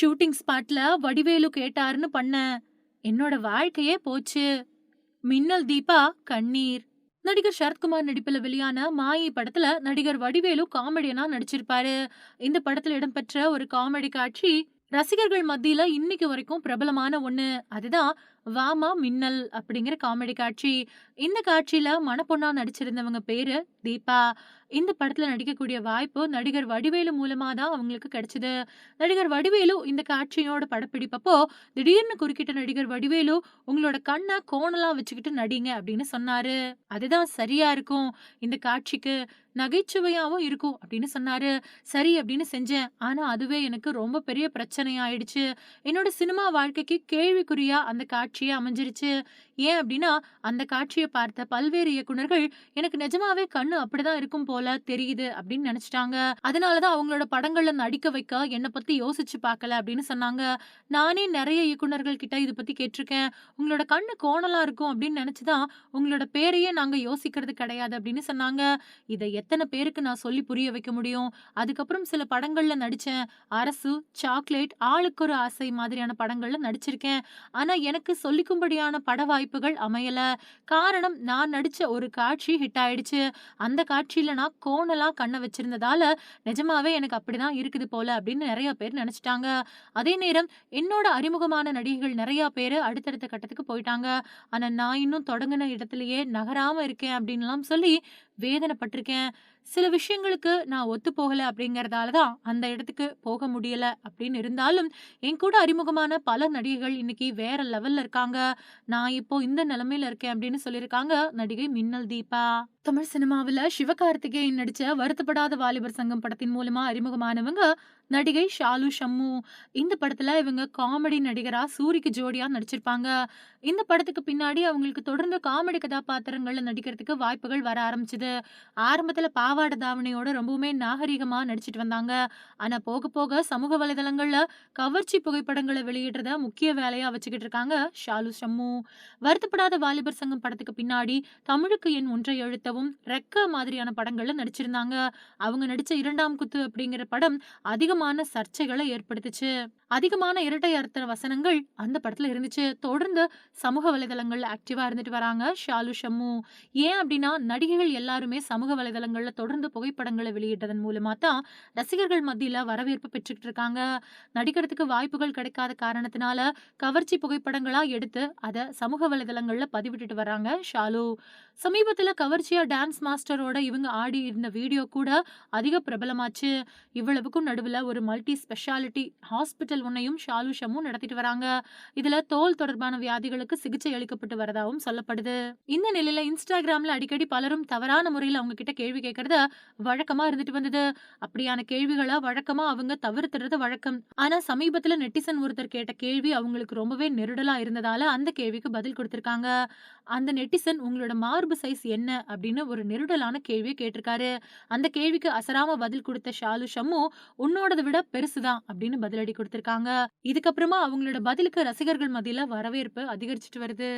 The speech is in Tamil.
ஷூட்டிங் ஸ்பாட்ல வடிவேலு கேட்டாருன்னு பண்ண. என்னோட வாழ்க்கையே போச்சு. மின்னல் தீபா கண்ணீர். நடிகர் சரத்குமார் நடிப்புல வெளியான மாயி படத்துல நடிகர் வடிவேலு காமெடியனா நடிச்சிருப்பாரு. இந்த படத்துல இடம்பெற்ற ஒரு காமெடி காட்சி ரசிகர்கள் மத்தியில இன்னைக்கு வரைக்கும் பிரபலமான ஒண்ணு. அதுதான் வாமா மின்னல் அப்படிங்கிற காமெடி காட்சி. இந்த காட்சியில மணப்பொண்ணா நடிச்சிருந்தவங்க பேரு தீபா. இந்த படத்துல நடிக்கக்கூடிய வாய்ப்பு நடிகர் வடிவேலு மூலமா தான் அவங்களுக்கு கிடைச்சது. நடிகர் வடிவேலு இந்த காட்சியோட படப்பிடிப்பப்போ திடீர்னு குறுக்கிட்ட நடிகர் வடிவேலு உங்களோட கண்ணை கோணலாம் வச்சுக்கிட்டு நடிங்க அப்படின்னு சொன்னாரு. அதுதான் சரியா இருக்கும். இந்த காட்சிக்கு நகைச்சுவையாகவும் இருக்கும் அப்படின்னு சொன்னாரு. சரி அப்படின்னு செஞ்சேன். ஆனா அதுவே எனக்கு ரொம்ப பெரிய பிரச்சனை ஆயிடுச்சு என்னோட சினிமா வாழ்க்கைக்கு கேள்விக்குறியா அந்த காட்சி காட்சியே அமைஞ்சிருச்சு. ஏன் அப்படின்னா அந்த காட்சியை பார்த்த பல்வேறு இயக்குனர்கள் எனக்கு நிஜமாவே கண்ணு அப்படிதான் இருக்கும் போல தெரியுது அப்படின்னு நினைச்சிட்டாங்க. அதனாலதான் அவங்களோட படங்கள்ல நடிக்க வைக்க என்னை பத்தி யோசிச்சு பார்க்கல அப்படின்னு சொன்னாங்க. நானே நிறைய இயக்குனர்கள் கிட்ட இதை பத்தி கேட்டிருக்கேன். உங்களோட கண்ணு கோணலா இருக்கும் அப்படின்னு நினைச்சுதான் உங்களோட பேரையே நாங்க யோசிக்கிறது கிடையாது அப்படின்னு சொன்னாங்க. இதை எத்தனை பேருக்கு நான் சொல்லி புரிய வைக்க முடியும்? அதுக்கப்புறம் சில படங்கள்ல நடிச்சேன். அரசு சாக்லேட் ஆளுக்கு ஒரு ஆசை மாதிரியான படங்கள்ல நடிச்சிருக்கேன். ஆனா எனக்கு சொல்லிக்கும்படியான பட வாய்ப்புகள் அமையல. காரணம் நான் நடிச்ச ஒரு காட்சி ஹிட் ஆயிடுச்சு. அந்த காட்சியில நான் கோணலாம் கண்ணை வச்சிருந்ததால நிஜமாவே எனக்கு அப்படிதான் இருக்குது போல அப்படின்னு நிறைய பேர் நினைச்சிட்டாங்க. அதே நேரம் என்னோட அறிமுகமான நடிகைகள் நிறைய பேர் அடுத்தடுத்த கட்டத்துக்கு போயிட்டாங்க. ஆனா நான் இன்னும் தொடங்கின இடத்துலயே நகராம இருக்கேன் அப்படின்லாம் சொல்லி வேதனைப்பட்டிருக்கேன். சில விஷயங்களுக்கு நான் ஒத்து போகலை அப்படிங்கிறதால தான் அந்த இடத்துக்கு போக முடியல அப்படின்னு இருந்தாலும் என் கூட அறிமுகமான பல நடிகைகள் இன்னைக்கு வேற லெவல்ல இருக்காங்க. நான் இப்போ இந்த நிலமையில இருக்கேன் அப்படின்னு சொல்லியிருக்காங்க நடிகை மின்னல் தீபா. தமிழ் சினிமாவில் சிவகார்த்திகேயன் நடித்த வருத்தப்படாத வாலிபர் சங்கம் படத்தின் மூலமாக அறிமுகமானவங்க நடிகை ஷாலு ஷம்மு. இந்த படத்தில் இவங்க காமெடி நடிகராக சூரிக்கு ஜோடியாக நடிச்சிருப்பாங்க. இந்த படத்துக்கு பின்னாடி அவங்களுக்கு தொடர்ந்து காமெடி கதாபாத்திரங்களில் நடிக்கிறதுக்கு வாய்ப்புகள் வர ஆரம்பிச்சது. ஆரம்பத்தில் பாவாட தாவணையோட ரொம்பவுமே நாகரிகமாக நடிச்சிட்டு வந்தாங்க. ஆனால் போக போக சமூக வலைதளங்களில் கவர்ச்சி புகைப்படங்களை வெளியிடுறத முக்கிய வேலையாக வச்சுக்கிட்டு இருக்காங்க ஷாலு ஷம்மு. வருத்தப்படாத வாலிபர் சங்கம் படத்துக்கு பின்னாடி தமிழுக்கு என் ஒன்றை எழுத்தவும் ரெக்க மாதிரியான படங்கள்ல நடிச்சிருந்தாங்க. அவங்க நடிச்ச இரண்டாம் குத்து அப்படிங்கிற படம் அதிகமான சர்ச்சைகளை ஏற்படுத்துச்சு. அதிகமான இரட்டை அர்த்த வசனங்கள் அந்த படத்துல இருந்துச்சு. தொடர்ந்து சமூக வலைதளங்கள்ல ஆக்டிவா இருந்துட்டு வராங்க. ஷாலு ஷம்மு. ஏன் அப்படின்னா நடிகைகள் எல்லாருமே சமூக வலைதளங்கள்ல தொடர்ந்து புகைப்படங்களை வெளியிட்டதன் மூலமா தான் ரசிகர்கள் மத்தியில வரவேற்பு பெற்றுக்கிட்டு இருக்காங்க. நடிக்கிறதுக்கு வாய்ப்புகள் கிடைக்காத காரணத்தினால கவர்ச்சி புகைப்படங்களா எடுத்து அதை சமூக வலைதளங்கள்ல பதிவிட்டுட்டு வராங்க ஷாலு. சமீபத்துல கவர்ச்சியா டான்ஸ் மாஸ்டரோட இவங்க ஆடி இருந்த வீடியோ கூட அதிக பிரபலமாச்சு. இவ்வளவுக்கும் நடுவுல ஒரு மல்டி ஸ்பெஷாலிட்டி ஹாஸ்பிட்டல் ஒன்னையும் ஷாலுஷமும் நடத்திட்டு வராங்க. இதுல தோல் தொடர்பான வியாதிகளுக்கு சிகிச்சை அளிக்கப்பட்டு வரதாகவும் சொல்லப்படுது. இந்த நிலையில இன்ஸ்டாகிராம்ல அடிக்கடி பலரும் தவறான முறையில் அவங்க கிட்ட கேள்வி கேட்கறது வழக்கமா இருந்துட்டு வந்தது. அப்படியான கேள்விகளை வழக்கமா அவங்க தவிர்த்துறது வழக்கம். ஆனா சமீபத்துல நெட்டிசன் ஒருத்தர் கேட்ட கேள்வி அவங்களுக்கு ரொம்பவே நெருடலா இருந்ததால அந்த கேள்விக்கு பதில் கொடுத்திருக்காங்க. அந்த நெட்டிசன் உங்களோட மார்பு சைஸ் என்ன? அப்படின்னு ஒரு நெருடலான கேள்வியை கேட்டிருக்காரு. அந்த கேள்விக்கு அசராம பதில் கொடுத்த ஷாலு ஷம்மு உன்னோடதை விட பெருசுதான் அப்படின்னு பதிலடி கொடுத்திருக்காங்க. இதுக்கப்புறமா அவங்களோட பதிலுக்கு ரசிகர்கள் மத்தியில வரவேற்பு அதிகரிச்சுட்டு வருது.